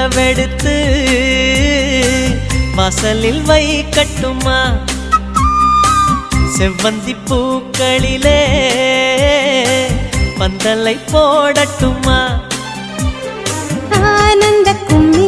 உறவெடுத்து வாசலில் வைக்கட்டுமா செவ்வந்தி பூக்களிலே பந்தலை போடட்டுமா? ஆனந்த கும்மி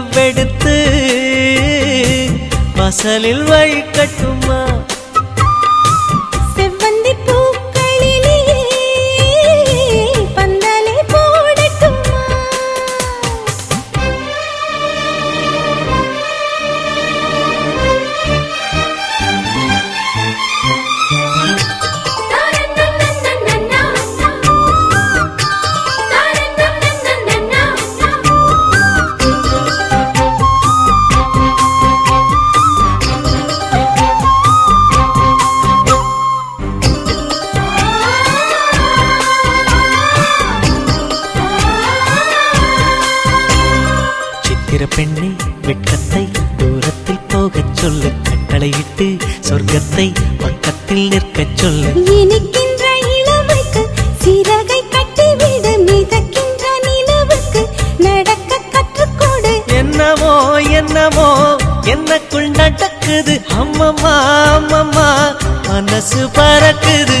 வானத்தின் நிலவெடுத்து வழி கட்டுமா செவ்வன் சித்திர பெண்ணே வெட்கத்தை தூரத்தில் போகச் சொல்லு கட்டளையிட்டு சொர்க்கத்தை பக்கத்தில் நிற்கச் சொல்லு. இனிக்கின்ற இளமைக்கு சிறகை கட்டிவிடு மிதக்கின்ற நிலவுக்கு நடக்க கற்றுக்கொடு. என்னமோ என்னமோ என்னக்குள் நடக்குது. அம்மம்மா அம்மம்மா மனசு பறக்குது.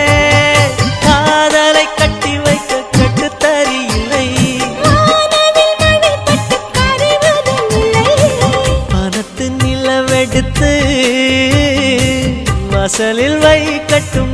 வாசலில் வைக்கட்டும்.